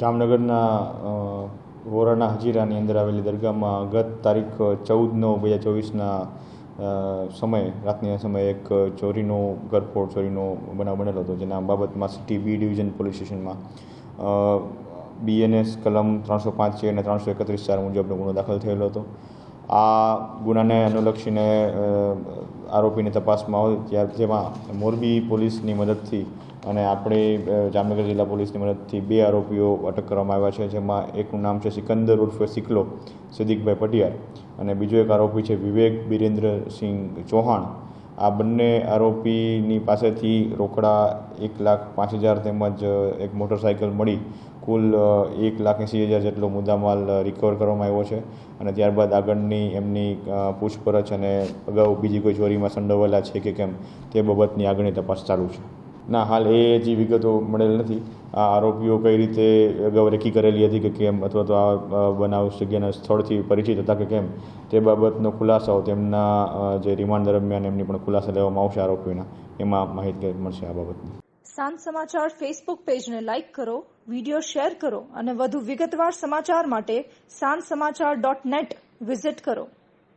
જામનગરના વોરાના હજીરાની અંદર આવેલી દરગાહમાં ગત તારીખ ચૌદ નવ બે હજાર ચોવીસના સમયે, રાતના સમયે એક ચોરીનો, ગરફોડ ચોરીનો બનાવ બનેલો હતો, જેના બાબતમાં સિટી બી ડિવિઝન પોલીસ સ્ટેશનમાં બીએનએસ કલમ ત્રણસો પાંચ છે અને ત્રણસો એકત્રીસ ચાર મુજબનો ગુનો દાખલ થયેલો હતો. આ ગુનાને અનુલક્ષીને આરોપીની તપાસમાં આવે ત્યાર જેમાં મોરબી પોલીસની મદદથી અને આપણે જામનગર જિલ્લા પોલીસની મદદથી બે આરોપીઓ અટક કરવામાં આવ્યા છે, જેમાં એકનું નામ છે સિકંદર ઉર્ફે સિકલો, સિદ્દીકભાઈ પટિયાર, અને બીજો એક આરોપી છે વિવેક બિરેન્દ્રસિંહ ચૌહાણ. આ બંને આરોપીની પાસેથી રોકડા એક લાખ પાંચ હજાર તેમજ એક મોટરસાઇકલ મળી કુલ એક લાખ એંસી હજાર જેટલો મુદ્દામાલ રિકવર કરવામાં આવ્યો છે. અને ત્યારબાદ આગળની એમની પૂછપરછ અને અગાઉ બીજી કોઈ ચોરીમાં સંડોવાયેલા છે કે કેમ તે બાબતની આગળની તપાસ ચાલુ છે. ના, હાલ એ હજી વિગતો મળેલ નથી. આ આરોપીઓ કઈ રીતે અગાઉ રેકી કરેલી હતી કે કેમ, અથવા તો આ બનાવ જગ્યાના સ્થળથી પરિચિત હતા કે કેમ, તે બાબતનો ખુલાસો તેમના જે રિમાન્ડ દરમિયાન એમની પણ ખુલાસા લેવામાં આવશે આરોપીઓના. એમાં માહિતી મળશે આ બાબતની. સાંજ સમાચાર ફેસબુક પેજને લાઇક કરો, વીડિયો શેર કરો અને વધુ વિગતવાર સમાચાર માટે સાંજ સમાચાર ડોટ નેટ વિઝિટ કરો.